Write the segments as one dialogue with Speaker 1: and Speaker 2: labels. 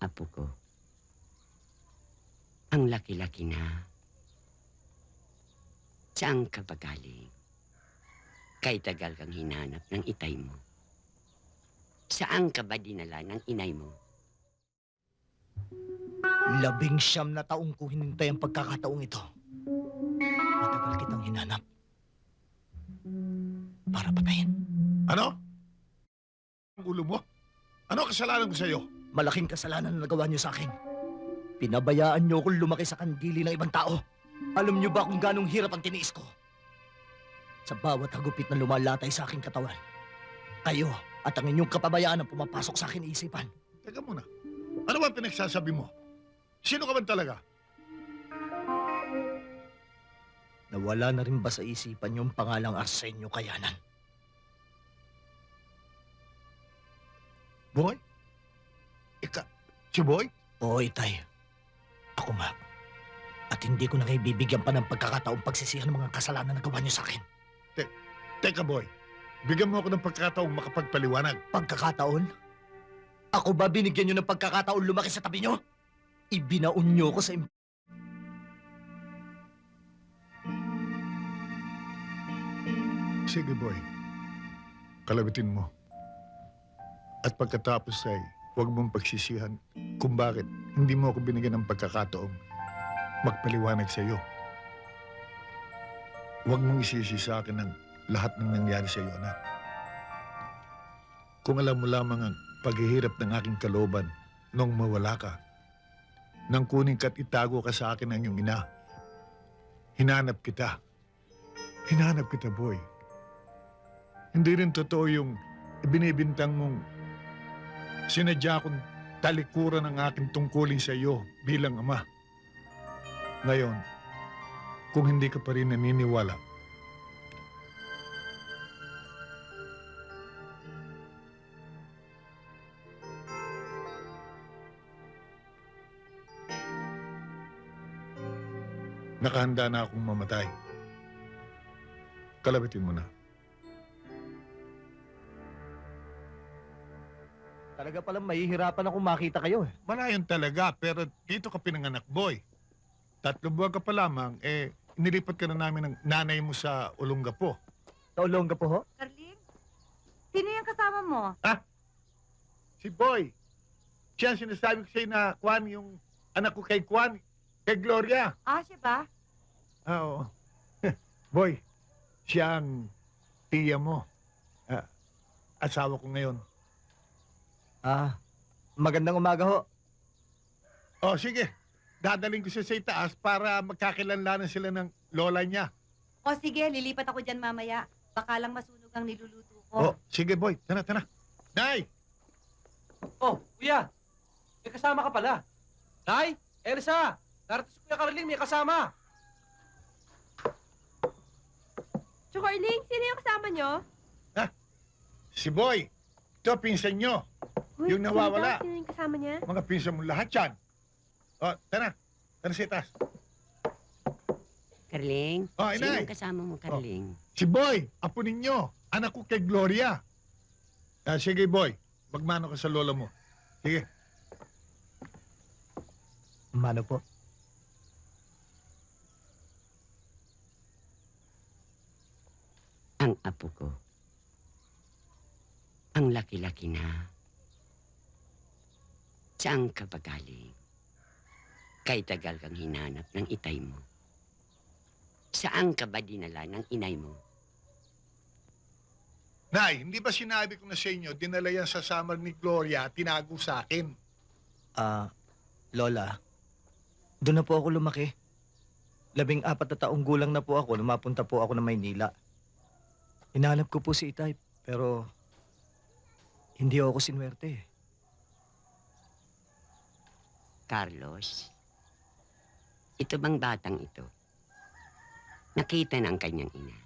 Speaker 1: apo ko. Ang laki-laki na. Saan ka ba galing? Kay tagal kang hinanap ng itay mo. Saan ka ba dinala ng inay mo?
Speaker 2: Labing siyam na taong ko hinintay ang pagkakataong ito. Matagal kitang hinanap. Para patayin.
Speaker 3: Ano? Ang ulo mo? Ano kasalanan ko sa'yo?
Speaker 2: Malaking kasalanan na nagawa niyo sa akin. Pinabayaan niyo akong lumaki sa kandili ng ibang tao. Alam niyo ba kung ganong hirap ang tiniis ko? Sa bawat hagupit na lumalatay sa aking katawan, kayo at ang inyong kapabayaan ang pumapasok sa akin isipan.
Speaker 3: Teka muna. Ano ba pinagsasabi mo? Sino ka man talaga?
Speaker 2: Nawala na rin ba sa isipan yung pangalang Arsenio Kayanan?
Speaker 3: Boy? Ika, si Boy?
Speaker 2: Oo, Itay. Ako nga. At hindi ko na kayo bibigyan pa ng pagkakataong pagsisihan ng mga kasalanan na gawa niyo sa akin.
Speaker 3: Teka, Boy. Bigyan mo ako ng pagkataong makapagpaliwanag.
Speaker 2: Pagkakataon? Ako ba binigyan niyo ng pagkakataon lumaki sa tabi niyo? Ibinaon niyo ko sa im-
Speaker 3: Sige, Boy. Kalabitin mo. At pagkatapos ay huwag mong pagsisihan kung bakit hindi mo ako binigyan ng pagkakataong magpaliwanag sa iyo. Huwag mong isisi sa akin ang lahat ng nangyari sa iyo, anak. Kung alam mo lamang ang paghihirap ng aking kaloban nung mawala ka, nang kunin ka't itago ka sa akin ng iyong ina, hinanap kita. Hinanap kita, boy. Hindi rin totoo yung binibintang mong sinadya kong talikuran ang aking tungkulin sa iyo bilang ama. Ngayon, kung hindi ka pa rin naniniwala, nakahanda na akong mamatay. Kalabitin mo na.
Speaker 2: Talaga palang mahihirapan ako makita kayo eh.
Speaker 3: Malayon talaga, pero dito ka pinanganak, boy. Tatlong buwan ka pa lamang, eh, inilipat ka na namin ng nanay mo sa Olongapo.
Speaker 2: Taulong ka po ho?
Speaker 4: Darling, sino yung kasama mo?
Speaker 3: Si Boy. Siya ang sinasabi ko sa'yo na Kwan, yung anak ko kay Kwan, kay Gloria.
Speaker 4: Ah, siya ba?
Speaker 3: Ah, Oo. Boy, siya ang tiya mo. Ah, asawa ko ngayon.
Speaker 2: Ah, magandang umaga ho.
Speaker 3: Oh, sige. Dadaling ko siya sa itaas para magkakilanlanan sila ng lola niya.
Speaker 4: O sige, lilipat ako dyan mamaya. Baka lang masunog ang niluluto
Speaker 3: Oh,
Speaker 4: ko.
Speaker 3: sige, boy. Tara, tara. Nay!
Speaker 5: Oh, kuya. May kasama ka pala. Nay, Elsa, darating si Kuya Carling, may kasama.
Speaker 4: Chukorling, sino yung kasama nyo?
Speaker 3: Si Boy. Ito, pinsan nyo. Yung nawawala.
Speaker 4: Sino yung kasama niya?
Speaker 3: Mga pinsan mo lahat yan. Oh, tara. Tara sa itaas.
Speaker 1: Karling?
Speaker 3: Oh,
Speaker 1: Sino
Speaker 3: inay.
Speaker 1: ang kasama mo, Karling?
Speaker 3: Si Boy, apo ninyo. Anak ko kay Gloria. Ah, sige, Boy. Magmano ka sa lola mo. Sige.
Speaker 2: Mano po?
Speaker 1: Ang apo ko. Ang laki-laki na. Saan ka ba galing? Kay tagal kang hinanap ng itay mo. Saan ka ba dinala ng inay mo?
Speaker 3: Nay, hindi ba sinabi ko na sa inyo, dinala yan sa summer ni Gloria, tinago sa akin.
Speaker 2: Ah, Lola, doon na po ako lumaki. Labing apat na taong gulang na po ako nung mapunta po ako ng Maynila. Hinahanap ko po si Itay, pero hindi ako sinwerte. eh.
Speaker 1: Carlos, ito bang batang ito? Nakita ng kanyang ina.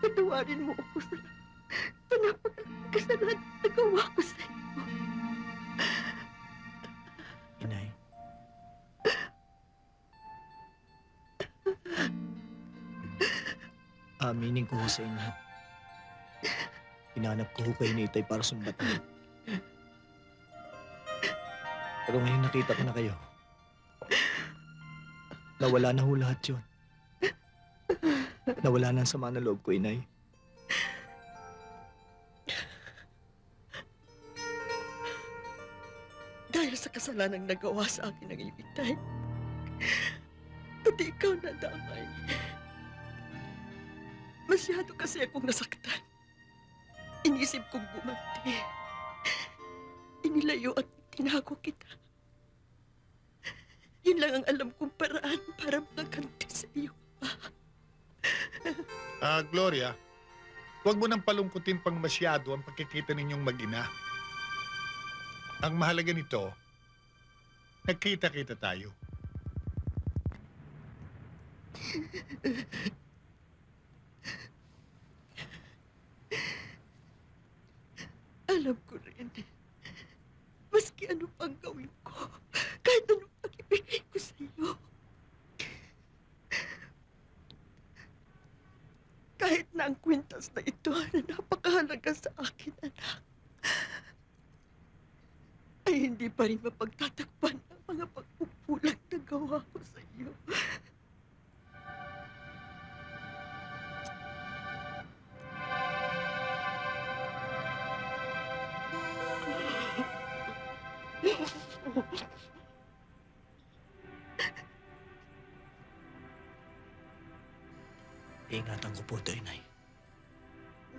Speaker 4: Patawarin mo ako sa, sa napakasalanan na nagawa ko sa
Speaker 2: Inay. Aminin ko sa inyo. Hinanap ko ho kayo ni Itay para sumbatan. Pero ngayon nakita ko na kayo. Nawala na ho lahat yun. Nawala na ang sama ng loob ko, inay.
Speaker 4: Dahil sa kasalanang nagawa sa akin ng ibitay. Pati ikaw na damay. Masyado kasi akong nasaktan. Inisip kong gumanti. Inilayo at tinago kita. Yun lang ang alam kong paraan para makaganti sa iyo.
Speaker 3: Ah, Gloria, huwag mo nang palungkutin pang masyado ang pagkikita ninyong mag-ina. Ang mahalaga nito, nagkita-kita tayo.
Speaker 4: Alam ko rin. Maski ano pang gawin ko, kahit ano pang ibigay ko sa iyo. Kahit na ang kwintas na napakahalaga sa akin, anak, ay hindi pa rin mapagtatakpan ang mga pagpupulang na gawa ko sa iyo.
Speaker 2: Ingatan ko po ito, inay.